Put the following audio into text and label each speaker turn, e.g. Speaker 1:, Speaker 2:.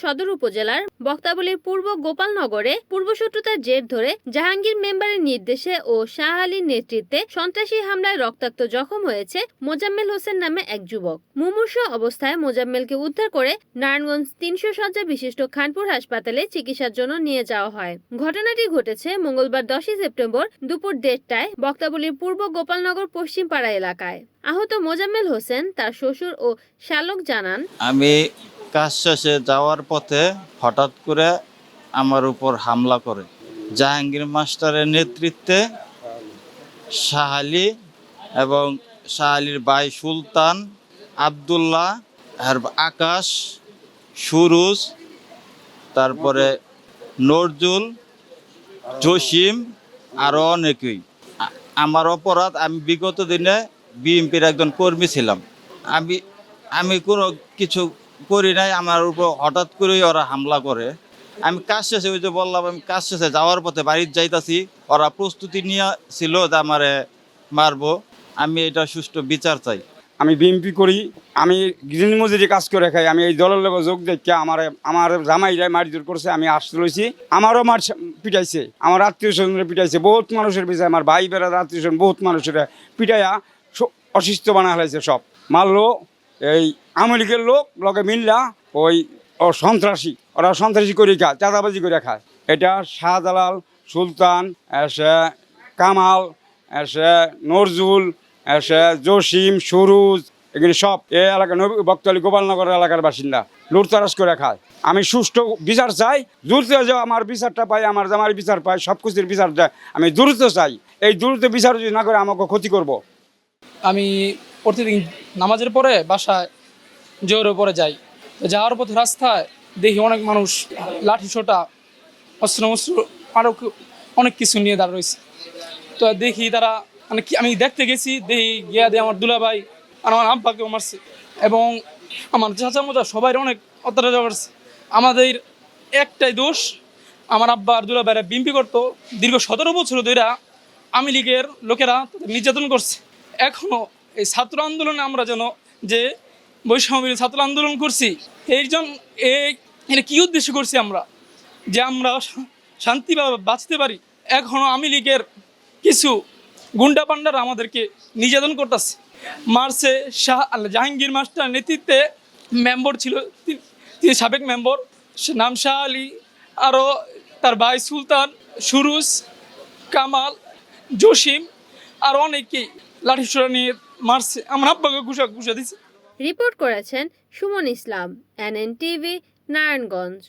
Speaker 1: সদর উপজেলার বক্তাবলীর পূর্ব গোপালনগরে পূর্বশত্রুতার জের ধরে জাহাঙ্গীর মেম্বারের নির্দেশে ও শাহ আলীর নেতৃত্বে সন্ত্রাসী হামলায় রক্তাক্ত জখম হয়েছে মোজাম্মেল হোসেন নামে এক যুবক। মুমূর্ষ অবস্থায় মোজাম্মেলকে উদ্ধার করে নারায়ণগঞ্জ তিনশো শয্যা বিশিষ্ট খানপুর হাসপাতালে চিকিৎসার জন্য নিয়ে যাওয়া হয়। ঘটনাটি ঘটেছে মঙ্গলবার দশই সেপ্টেম্বর দুপুর দেড়টায় বক্তাবলীর পূর্ব গোপালনগর পশ্চিম পাড়া এলাকায়। আহত মোজাম্মেল হোসেন তার শ্বশুর ও শালক জানান,
Speaker 2: আমি কাজ শেষে যাওয়ার পথে হঠাৎ করে আমার উপর হামলা করে। জাহাঙ্গীর মাস্টারের নেতৃত্বে শাহালি এবং শাহালির ভাই সুলতান, আবদুল্লাহ আকাশ, সুরুজ, তারপরে নজরুল, জসিম আরও অনেকেই। আমার অপরাধ, আমি বিগত দিনে বিএনপির একজন কর্মী ছিলাম। আমি আমি কোনো কিছু করি নাই আমার উপর হঠাৎ করেই ওরা হামলা করে। আমি কাজ শেষে ওই যে বললাম, আমি কাজ শেষে যাওয়ার পথে বাড়ির যাইতাছি, ওরা প্রস্তুতি নিয়ে ছিল যে আমারে মারবো। আমি এটা সুষ্ঠু বিচার চাই।
Speaker 3: আমি বিএমপি করি, আমি গ্রিন মজুরি কাজ করে খাই, আমি এই দলের লোক যোগ দেখে আমার আমার জামাইরা মারধর করছে, আমি আসতে লইছি। আমারও মার পিটাইছে, আমার আত্মীয় স্বজনরা পিটাইছে, বহুত মানুষের পিছায় আমার ভাই বেড়ার আত্মীয় স্বজন বহুত মানুষেরা পিটাইয়া অসুস্থ বানা ফেলাইছে সব। মারলো, এই আমেরিকার লোক লগে মিললা, ওই, ও সন্ত্রাসী, ওরা সন্ত্রাসী করে খায়, চাঁদাবাজি করে খায়। এটা শাহজালাল, সুলতান, এসে কামাল, এসে নজরুল, এসে জসিম, সুরুজ, এগুলি সব। এ এলাকা বক্তলি গোপালনগর এলাকার বাসিন্দা লুটতারাস করে খায়। আমি সুষ্ঠু বিচার চাই, দ্রুত যে আমার বিচারটা পাই আমার জামার বিচার পাই সব কিছুর বিচার আমি দ্রুত চাই। এই দ্রুত বিচার যদি না করে আমাকে ক্ষতি করব।
Speaker 4: আমি প্রতিদিন নামাজের পরে বাসায় জোরের পরে যাই। তো যাওয়ার পথে রাস্তায় দেখি অনেক মানুষ, লাঠি ছোটা, অস্ত্র মস্ত্র আরও অনেক কিছু নিয়ে দাঁড়া রয়েছে। তো দেখি তারা মানে কি, আমি দেখতে গেছি, দেখি গিয়া দিয়ে আমার দুলাভাই আর আমার আব্বাকেও মারছে এবং আমার চাচা মোচা সবাই অনেক অত্যাচার করছে। আমাদের একটাই দোষ, আমার আব্বা আর দুলাভাইরা বিম্পি করতো, দীর্ঘ সতেরো বছর ধরে আমি লীগের লোকেরা নির্যাতন করছে। এখনও এই ছাত্র আন্দোলনে আমরা যেন যে বৈষম্য ছাত্র আন্দোলন করছি। এই জন্য এই এটা কী উদ্দেশ্য করছি আমরা? যে আমরা শা- শান্তিভাবে বাঁচতে পারি। এখনও আমি লীগের কিছু গুন্ডা পান্ডারা আমাদেরকে নির্যাতন করতেছে। মার্চে শাহ জাহাঙ্গীর মাস্টার নেতৃত্বে মেম্বর ছিল তিনি সাবেক মেম্বর নাম শাহ আলী আরও তার ভাই সুলতান, সুরুজ, কামাল, জসিম, আর অনেকেই লাঠিসোড়া নিয়ে মারছে আমার আব্বাকে ঘুষা ঘুষা দিছে।
Speaker 1: রিপোর্ট করেছেন সুমন ইসলাম এনএন টিভি নারায়ণগঞ্জ।